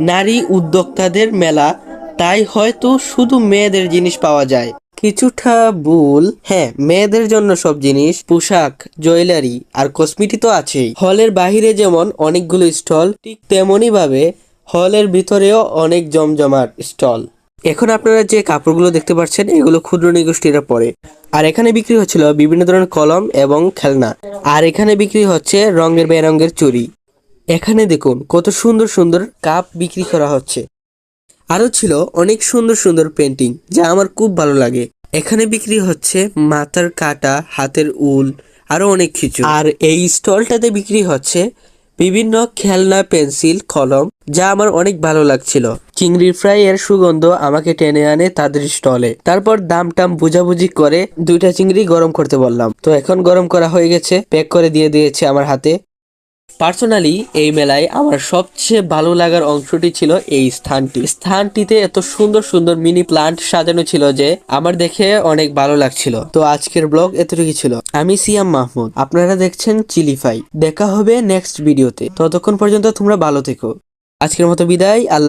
নারী উদ্যোক্তাদের মেলা, তাই হয়তো শুধু মেয়েদের জিনিস পাওয়া যায়। কিছুটা ভুল হ্যাঁ মেয়েদের জন্য সব জিনিস, পোশাক, জুয়েলারি আর কসমেটিক তো আছেই। হলের বাহিরে যেমন অনেকগুলো স্টল, ঠিক তেমনই ভাবে হলের ভিতরেও অনেক জমজমাট স্টল। এখন আপনারা যে কাপড়গুলো দেখতে পাচ্ছেন, এগুলো ক্ষুদ্র নিগোষ্ঠীরা পরে। আর এখানে বিক্রি হচ্ছিল বিভিন্ন ধরনের কলম এবং খেলনা। আর এখানে বিক্রি হচ্ছে রঙের বেরঙের চুড়ি। এখানে দেখুন কত সুন্দর সুন্দর কাপ বিক্রি করা হচ্ছে। আরও ছিল অনেক সুন্দর সুন্দর পেন্টিং, যা আমার খুব ভালো লাগে। এখানে বিক্রি হচ্ছে মাথার কাটা, হাতের উল আরও অনেক কিছু। আর এই স্টলটাতে বিক্রি হচ্ছে বিভিন্ন খেলনা, পেন্সিল, কলম, যা আমার অনেক ভালো লাগছিল। চিংড়ি ফ্রাই এর সুগন্ধ আমাকে টেনে আনে তাদের স্টলে। তারপর দাম টাম বুঝাবুঝি করে দুইটা চিংড়ি গরম করতে বললাম। তো এখন গরম করা হয়ে গেছে, প্যাক করে দিয়ে দিয়েছে আমার হাতে। পার্সোনালি এই মেলায় আমার সবচেয়ে ভালো লাগার অংশটি ছিল এই স্থানটি। স্থানটিতে এত সুন্দর সুন্দর মিনি প্লান্ট সাজানো ছিল যে আমার দেখে অনেক ভালো লাগছিল। তো আজকের ব্লগ এতটুকু ছিল। আমি সিয়াম মাহমুদ। আপনারা দেখছেন চিলিফাই দেখা হবে নেক্সট ভিডিওতে ততক্ষণ পর্যন্ত তোমরা ভালো থেকো। আজকের মতো বিদায়। আল্লাহ